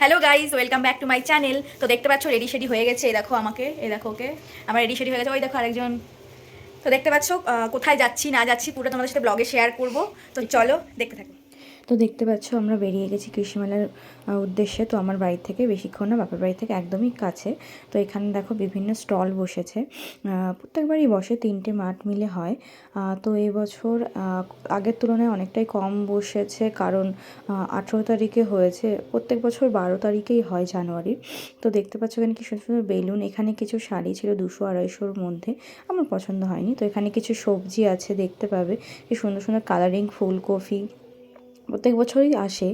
Hello guys welcome back to my channel তো দেখতে পাচ্ছ রেডি শেডি হয়ে গেছে। এই দেখো আমাকে, এই দেখো ওকে। আমার রেডি শেডি হয়ে গেছে। ওই দেখো আরেকজন। তো দেখতে পাচ্ছ কোথায় যাচ্ছি, না যাচ্ছি পুরো তোমাদের সাথে ব্লগে শেয়ার করব। তো চলো, দেখতে থাকো। তো দেখতে পাচ্ছ, আমরা বেরিয়ে গেছি কৃষিমেলার উদ্দেশ্যে। তো আমার বাড়ি থেকে, বেশিক্ষণ না, বাপের বাড়ি থেকে একদমই কাছে। তো এখানে দেখো বিভিন্ন স্টল বসেছে। প্রত্যেকবারই বসে, তিনটে মাঠ মিলে হয়। তো এবছর আগের তুলনায় অনেকটাই কম বসেছে, কারণ আঠেরো তারিখে হয়েছে। প্রত্যেক বছর বারো তারিখেই হয় জানুয়ারির। তো দেখতে পাচ্ছ এখানে কি সুন্দর সুন্দর বেলুন। এখানে কিছু শাড়ি ছিল দুশো আড়াইশোর মধ্যে। আমার পছন্দ হয়নি। তো এখানে কিছু সবজি আছে, দেখতে পাবে। কি সুন্দর সুন্দর কালারিং ফুলকপি। প্রত্যেক বছরই আসে।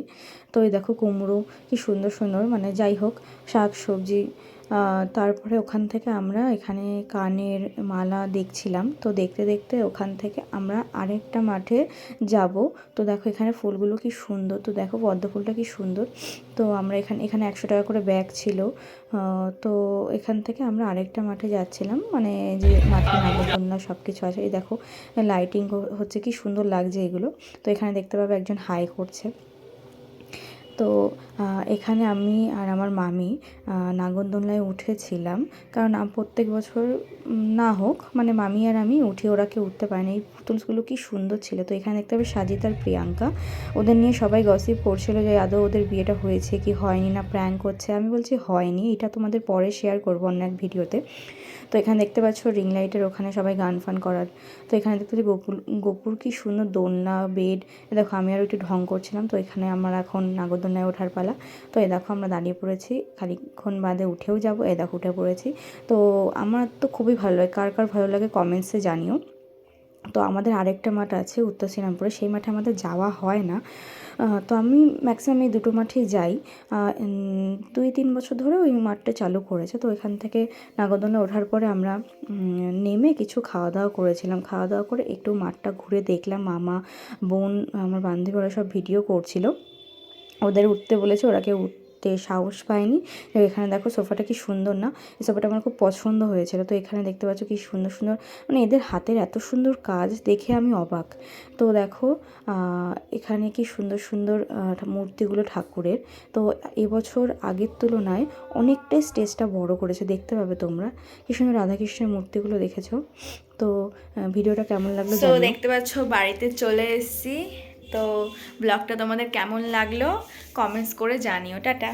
তো এই দেখো কুমড়ো কি সুন্দর সুন্দর মানে যাই হোক, শাক সবজি তারপরে ওখান থেকে আমরা এখানে কানের মালা দেখছিলাম। তো দেখতে দেখতে ওখান থেকে আমরা আরেকটা মাঠে যাব। তো দেখো এখানে ফুলগুলো কি সুন্দর। তো দেখো পদ্ম ফুলটা কি সুন্দর। তো আমরা এখানে এখানে একশো টাকা করে ব্যাগ ছিল। তো এখান থেকে আমরা আরেকটা মাঠে যাচ্ছিলাম। মানে যে মাঠে নাগরকন্যা সব কিছু আছে। এই দেখো, লাইটিং হচ্ছে কি সুন্দর লাগছে এগুলো। তো এখানে দেখতে পাবে একজন হাই করছে। তো এখানে আমি আর আমার মামি নাগরদোলায় উঠেছিলাম। কারণ প্রত্যেক বছর না হোক মানে মামি আর আমি উঠি ওরা কেউ উঠতে পারেনি। এই পুতুলসগুলো কি সুন্দর ছিল তো, এখানে দেখতে হবে সাজিত আর প্রিয়াঙ্কা। ওদের নিয়ে সবাই গসিপ করছিল যে, আদৌ ওদের বিয়েটা হয়েছে কি, হয়নি না প্র্যাঙ্ক করছে? আমি বলছি, হয়নি, এটা তোমাদের পরে শেয়ার করব অন্য এক ভিডিওতে। তো এখানে দেখতে পাচ্ছ রিং লাইটের ওখানে সবাই গান ফান করার। তো এখানে দেখতে পাচ্ছি গোপুর গোপুর কি সুন্দর দোলনা বেড দেখো, আমি আরও একটু ঢং করছিলাম, তো এখানে আমার এখন নাগরদোলনায় ওঠার পালা। তো এ দেখো, আমরা দাঁড়িয়ে পড়েছি খানিকক্ষণ বাদে উঠেও যাব, এ দেখো, উঠে পড়েছি। তো আমার তো খুবই ভালো লাগে। কার কার ভালো লাগে কমেন্টসে জানিও। তো আমাদের আরেকটা মাঠ আছে উত্তর শ্রীরামপুরে, সেই মাঠে আমাদের যাওয়া হয় না। তো আমি ম্যাক্সিমাম এই দুটো মাঠেই যাই। দুই তিন বছর ধরে ওই মাঠটা চালু করেছে। তো এখান থেকে নাগদনে ওঠার পরে আমরা নেমে কিছু খাওয়া দাওয়া করেছিলাম। খাওয়া দাওয়া করে একটু মাঠটা ঘুরে দেখলাম। মামা, বোন, আমার বান্ধবীরা সব ভিডিও করছিল। ওদের উঠতে বলেছে, ওরা কেউ উঠতে সাহস পায়নি এখানে দেখো সোফাটা কি সুন্দর না? এই সোফাটা আমার খুব পছন্দ হয়েছিল। তো এখানে দেখতে পাচ্ছ কি সুন্দর সুন্দর মানে এদের হাতের এত সুন্দর কাজ দেখে আমি অবাক। তো দেখো এখানে কি সুন্দর সুন্দর মূর্তিগুলো ঠাকুরের। তো এবছর আগের তুলনায় অনেকটাই স্টেজটা বড় করেছে দেখতে পাবে তোমরা। কি সুন্দর রাধাকৃষ্ণের মূর্তিগুলো দেখেছ। তো ভিডিওটা কেমন লাগল দেখতে পাচ্ছ বাড়িতে চলে এসেছি। তো ব্লগটা তোমাদের কেমন লাগল? কমেন্টস করে জানিও। টাটা।